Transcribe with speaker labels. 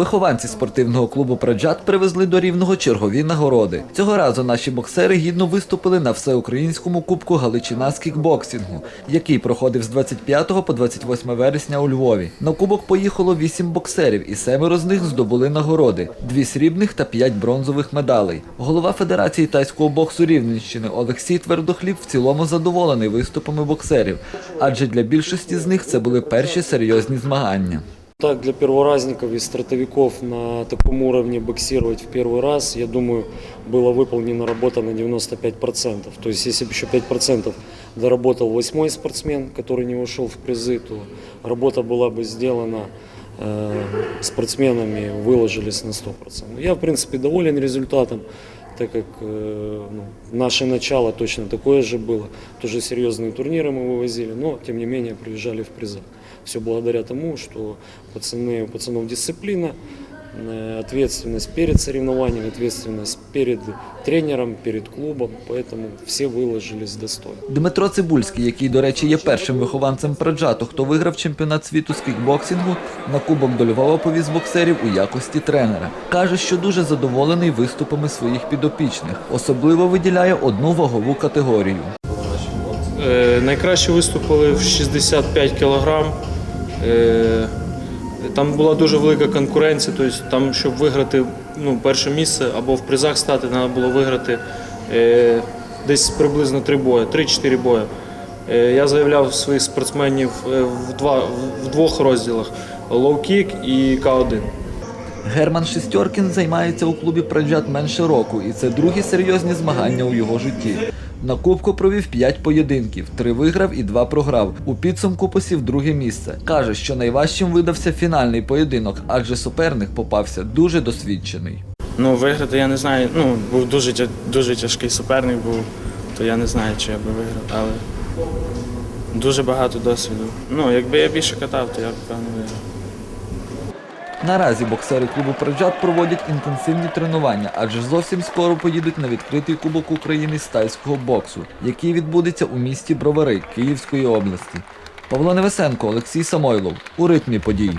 Speaker 1: Вихованці спортивного клубу Праджат привезли до рівного чергові нагороди. Цього разу наші боксери гідно виступили на всеукраїнському кубку Галичина з кікбоксингу, який проходив з 25 по 28 вересня у Львові. На кубок поїхало вісім боксерів, і семеро з них здобули нагороди: дві срібних та п'ять бронзових медалей. Голова Федерації тайського боксу Рівненщини Олексій Твердохліб в цілому задоволений виступами боксерів, адже для більшості з них це були перші серйозні змагання.
Speaker 2: Так, для перворазников и стартовиков на таком уровне боксировать в первый раз, я думаю, была выполнена работа на 95%. То есть, если бы еще 5% доработал восьмой спортсмен, который не ушел в призы, то работа была бы сделана э, спортсменами, выложились на 100%. Я, в принципе, доволен результатом, так как э, ну, наше начало точно такое же было. Тоже серьезные турниры мы вывозили, но, тем не менее, приезжали в призах. Все благодаря тому, что пацаны, у пацанов дисциплина, э, ответственность перед соревнованием, ответственность перед тренером, перед клубом, поэтому все выложились достойно.
Speaker 1: Дмитро Цибульський, який, до речі, є першим вихованцем Праджату, хто виграв чемпіонат світу з кікбоксингу, на кубок до Львова повіз боксерів у якості тренера. Каже, що дуже задоволений виступами своїх підопічних. Особливо виділяє одну вагову категорію.
Speaker 3: Е, Найкраще виступили в 65 кг. Там була дуже велика конкуренція, тобто там, щоб виграти ну, перше місце або в призах стати, треба було виграти е, десь приблизно три бої, 3-4 бої. Е, Я заявляв своїх спортсменів е, в, два, в двох розділах лоу-кік і К1.
Speaker 1: Герман Шестьоркін займається у клубі Праджат менше року, і це другі серйозні змагання у його житті. На кубку провів 5 поєдинків, три виграв і два програв. У підсумку посів друге місце. Каже, що найважчим видався фінальний поєдинок, адже суперник попався дуже досвідчений.
Speaker 3: Ну, виграти я не знаю. Ну, був дуже, дуже тяжкий суперник був, то я не знаю, чи я би виграв, але дуже багато досвіду. Ну, якби я більше катав, то я б певно виграв.
Speaker 1: Наразі боксери клубу Проджат проводять інтенсивні тренування, адже зовсім скоро поїдуть на відкритий кубок України з тайського боксу, який відбудеться у місті Бровари Київської області. Павло Невесенко, Олексій Самойлов у ритмі подій.